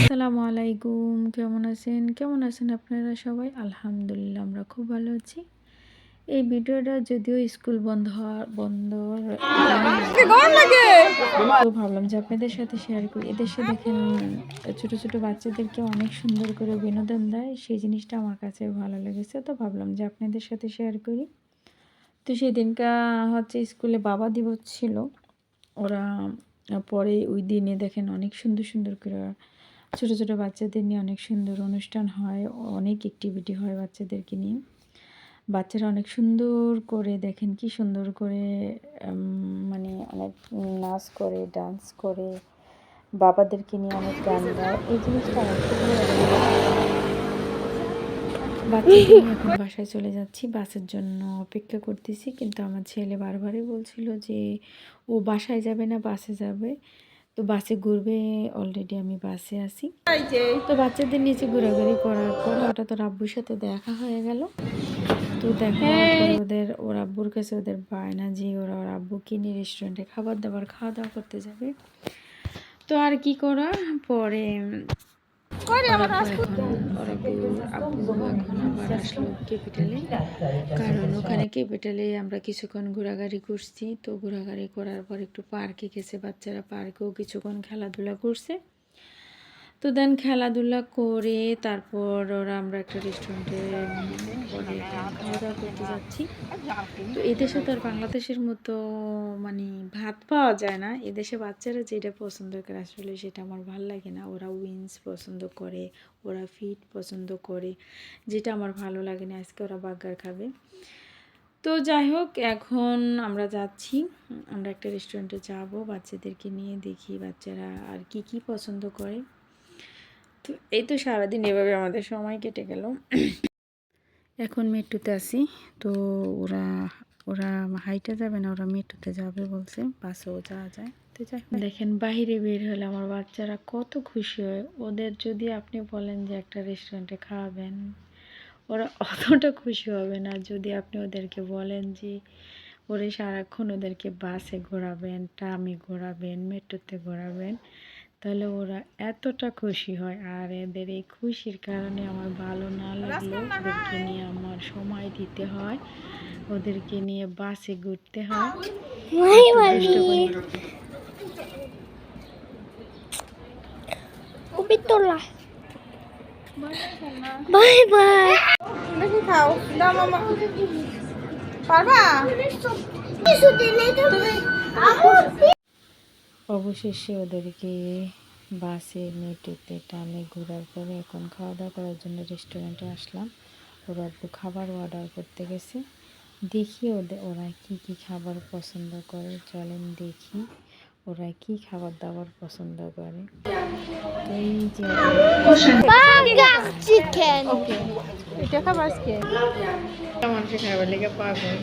আসসালামু আলাইকুম কেমন আছেন? কেমন আছেন আপনারা সবাই? আলহামদুলিল্লাহ আমরা খুব ভালো আছি। এই ভিডিওটা যদিও স্কুল বন্ধ হওয়ার বন্ধ তো ভাবলাম যে আপনাদের সাথে শেয়ার করি। এদেশে দেখেন ছোট ছোট বাচ্চাদেরকে অনেক সুন্দর করে বিনোদন দেয়। সেই জিনিসটা আমার কাছে ভালো লেগেছে। তো ভাবলাম যে আপনাদের সাথে শেয়ার করি। তো সেদিনকা হচ্ছে স্কুলে বাবা দিবস ছিল। ওরা পরে ওই দিনে দেখেন অনেক সুন্দর সুন্দর করে ছোটো ছোটো বাচ্চাদের নিয়ে অনেক সুন্দর অনুষ্ঠান হয়, অনেক অ্যাক্টিভিটি হয় বাচ্চাদেরকে নিয়ে। বাচ্চারা অনেক সুন্দর করে দেখেন কি সুন্দর করে মানে অনেক নাচ করে ডান্স করে, বাবাদেরকে নিয়ে অনেক গান গায়। এই জিনিসটা লাগে। বাচ্চাকে এখন বাসায় চলে যাচ্ছি বাসের জন্য অপেক্ষা করতেছি। কিন্তু আমার ছেলে বারবারই বলছিল যে ও বাসায় যাবে না বাসে যাবে। তো বাসে ঘুরবে অলরেডি আমি বাসে আছি। তো বাচ্চাদের নিচে ঘোরাঘুরি করার পর হঠাৎ ওর আব্বুর সাথে দেখা হয়ে গেল। তো দেখা ওদের ওর আব্বুর কাছে ওদের বায়না যে ওরা ওর আব্বু কিনে রেস্টুরেন্টে খাবার দাবার খাওয়া দাওয়া করতে যাবে। তো আর কি করা পরে ওর আব্বু এখন আবার আসলো ক্যাপিটালে কারণ ওখানে ক্যাপিটালে আমরা কিছুক্ষণ ঘোরাঘুরি করছি। তো ঘোরাঘুরি করার পর একটু পার্কে গেছে, বাচ্চারা পার্কেও কিছুক্ষণ খেলাধুলা করছে। তো দেন খেলাধুলা করে তারপর ওরা আমরা একটা রেস্টুরেন্টে পরে খাওয়া দাওয়া করতে যাচ্ছি। তো এদেশে তো আর বাংলাদেশের মতো মানে ভাত পাওয়া যায় না। এদেশে বাচ্চারা যেটা পছন্দ করে আসলে সেটা আমার ভালো লাগে না। ওরা উইন্স পছন্দ করে, ওরা ফিট পছন্দ করে, যেটা আমার ভালো লাগে না আজকে ওরা বার্গার খাবে। তো যাই হোক, এখন আমরা যাচ্ছি, আমরা একটা রেস্টুরেন্টে যাব, বাচ্চাদেরকে নিয়ে দেখি বাচ্চারা আর কি কি পছন্দ করে। তো এই তো সারাদিন এভাবে আমাদের সময় কেটে গেল। এখন মেট্রোতে আসি তো ওরা ওরা হাইটে যাবে না, ওরা মেট্রোতে যাবে বলছে বাসেও যাওয়া যায়। তো যাই দেখেন, বাইরে বের হলে আমার বাচ্চারা কত খুশি হয়। ওদের যদি আপনি বলেন যে একটা রেস্টুরেন্টে খাওয়াবেন, ওরা অতটা খুশি হবে না। যদি আপনি ওদেরকে বলেন যে, ওরে সারাক্ষণ ওদেরকে বাসে ঘোরাবেন, ট্রামে ঘোরাবেন, মেট্রোতে ঘোরাবেন তাহলে ওরা এতটা খুশি হয়। আর এদের এই খুশির কারণে আমার ভালো না লাগলেও ওদেরকে নিয়ে আমার সময় দিতে হয়। ওদেরকে নিয়ে বাসে ঘুরতে হয়। খাও দাও মামা। পারবা? অবশেষে ওদেরকে বাসে মেট্রোতে টানে ঘোরার পরে এখন খাওয়া দাওয়া করার জন্য রেস্টুরেন্টে আসলাম। ওরা একটু খাবার অর্ডার করতে গেছে। দেখি ওদের ওরা কি কি খাবার পছন্দ করে। চলেন দেখি ওরা কি খাবার দাবার পছন্দ করে। এই যে Burger এটা খাবার আজকে। মানুষের খাবার লেগে পাগল।